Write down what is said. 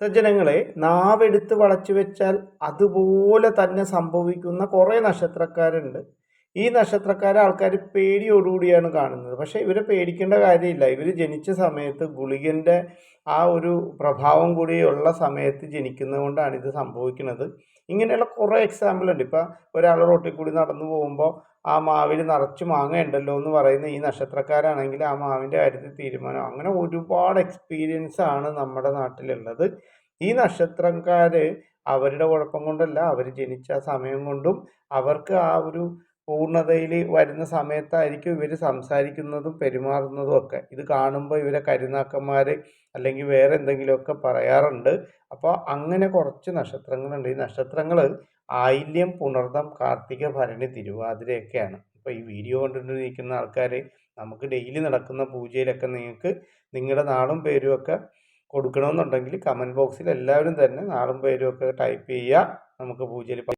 സജ്ജനങ്ങളെ നാവെടുത്ത് വളച്ചു വെച്ചാൽ അതുപോലെ തന്നെ സംഭവിക്കുന്ന കുറേ നക്ഷത്രക്കാരുണ്ട്. ഈ നക്ഷത്രക്കാരെ ആൾക്കാർ പേടിയോടുകൂടിയാണ് കാണുന്നത്. പക്ഷേ ഇവരെ പേടിക്കേണ്ട കാര്യമില്ല. ഇവർ ജനിച്ച സമയത്ത് ഗുളികന്റെ ആ ഒരു പ്രഭാവം കൂടിയുള്ള സമയത്ത് ജനിക്കുന്നത് കൊണ്ടാണ് ഇത് സംഭവിക്കുന്നത്. ഇങ്ങനെയുള്ള കുറേ എക്സാമ്പിൾ ഉണ്ട്. ഇപ്പം ഒരാൾ റോട്ടിൽ കൂടി നടന്നു പോകുമ്പോൾ ആ മാവിൽ നിറച്ച് മാങ്ങ ഉണ്ടല്ലോ എന്ന് പറയുന്ന ഈ നക്ഷത്രക്കാരാണെങ്കിൽ ആ മാവിന്റെ കാര്യത്തിൽ തീരുമാനം. അങ്ങനെ ഒരുപാട് എക്സ്പീരിയൻസ് ആണ് നമ്മുടെ നാട്ടിലുള്ളത്. ഈ നക്ഷത്രക്കാർ അവരുടെ കുഴപ്പം കൊണ്ടല്ല. അവർ ജനിച്ച സമയം കൊണ്ടും അവർക്ക് ആ ഒരു പൂർണതയിൽ വരുന്ന സമയത്തായിരിക്കും ഇവർ സംസാരിക്കുന്നതും പെരുമാറുന്നതും ഒക്കെ. ഇത് കാണുമ്പോൾ ഇവരെ കരുനാക്കന്മാർ അല്ലെങ്കിൽ വേറെ എന്തെങ്കിലുമൊക്കെ പറയാറുണ്ട്. അപ്പോൾ അങ്ങനെ കുറച്ച് നക്ഷത്രങ്ങളുണ്ട്. ഈ നക്ഷത്രങ്ങൾ ആയില്യം പുണർദം കാർത്തിക ഭരണി തിരുവാതിരയൊക്കെയാണ്. അപ്പോൾ ഈ വീഡിയോ കണ്ടുകൊണ്ടിരിക്കുന്ന ആൾക്കാർ നമുക്ക് ഡെയിലി നടക്കുന്ന പൂജയിലൊക്കെ നിങ്ങൾക്ക് നിങ്ങളുടെ നാളും പേരും ഒക്കെ കൊടുക്കണമെന്നുണ്ടെങ്കിൽ കമന്റ് ബോക്സിൽ എല്ലാവരും തന്നെ നാളും പേരും ഒക്കെ ടൈപ്പ് ചെയ്യുക. നമുക്ക് പൂജയിൽ